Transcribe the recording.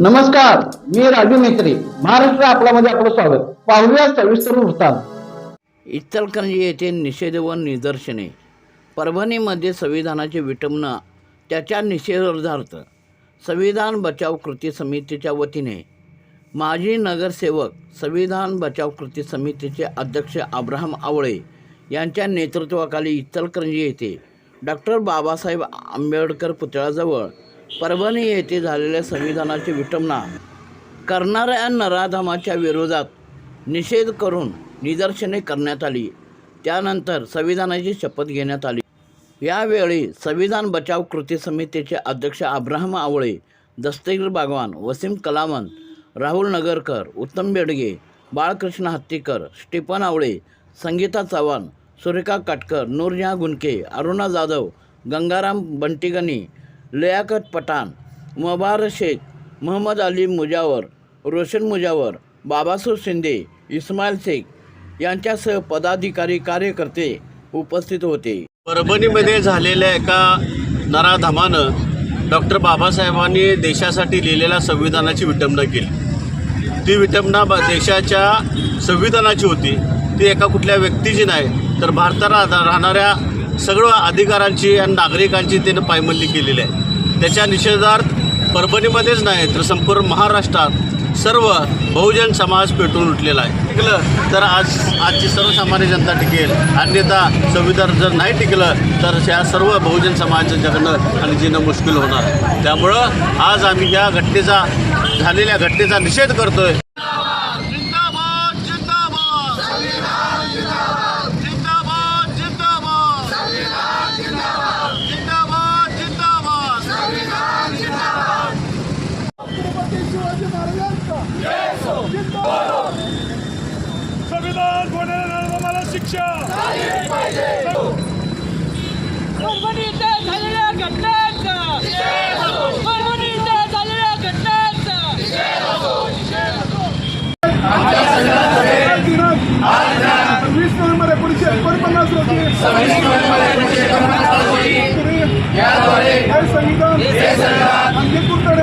नमस्कार मी राजू मेत्री महाराष्ट्र आपल्यामध्ये आपलं स्वागत. पाहूया सविस्तर वृत्तांत. इचलकरंजी येथे निषेध व निदर्शने. परभणीमध्ये संविधानाची विटंबना त्याच्या निषेधार्थ संविधान बचाव कृती समितीच्या वतीने माजी नगरसेवक संविधान बचाव कृती समितीचे अध्यक्ष अब्राहम आवळे यांच्या नेतृत्वाखाली इचलकरंजी येथे डॉक्टर बाबासाहेब आंबेडकर पुतळ्याजवळ परभणी येथे झालेल्या संविधानाची विटंबना करणाऱ्या नराधमाच्या विरोधात निषेध करून निदर्शने करण्यात आली. त्यानंतर संविधानाची शपथ घेण्यात आली. यावेळी संविधान बचाव कृती समितीचे अध्यक्ष अब्राहम आवळे दस्तगीर बागवान वसीम कलामन राहुल नगरकर उत्तम बेडगे बाळकृष्ण हत्तीकर स्टीफन आवळे संगीता चव्हाण सुरेखा काटकर नूरजहा गुनके अरुणा जाधव गंगाराम बंटिगनी लियाकत पठाण मबार शेख मोहम्मद अली मुजावर रोशन मुजावर बाबासो शिंदे इस्माईल शेख यांच्यासह पदाधिकारी कार्यकर्ते उपस्थित होते. परभणीमध्ये झालेल्या एका नराधमानं डॉक्टर बाबासाहेबांनी देशासाठी लिहिलेल्या संविधानाची विटंबना केली. ती विटंबना ब- देशाच्या संविधानाची होती. ती एका कुठल्या व्यक्तीची नाही तर भारताला राहणाऱ्या सगळं अधिकारांची आणि नागरिकांची त्यानं पायमल्ली केलेली आहे. त्याच्या निषेधार्थ परभणीमध्येच नाही तर संपूर्ण महाराष्ट्रात सर्व बहुजन समाज पेटून उठलेला आहे. टिकलं तर आज आजची सर्वसामान्य जनता टिकेल. अन्यथा संविधान जर नाही टिकलं तर ह्या सर्व बहुजन समाजाचं जगणं आणि जिणं मुश्किल होणार त्यामुळं आज आम्ही या घटनेचा झालेल्या घटनेचा निषेध करतोय. संविधान कोणाला मला शिक्षा. झालेल्या घटनांचा. वीस नोव्हेंबर एकोणीसशे एकोणपन्नास रोजी हे संविधान अंगीकृत आणि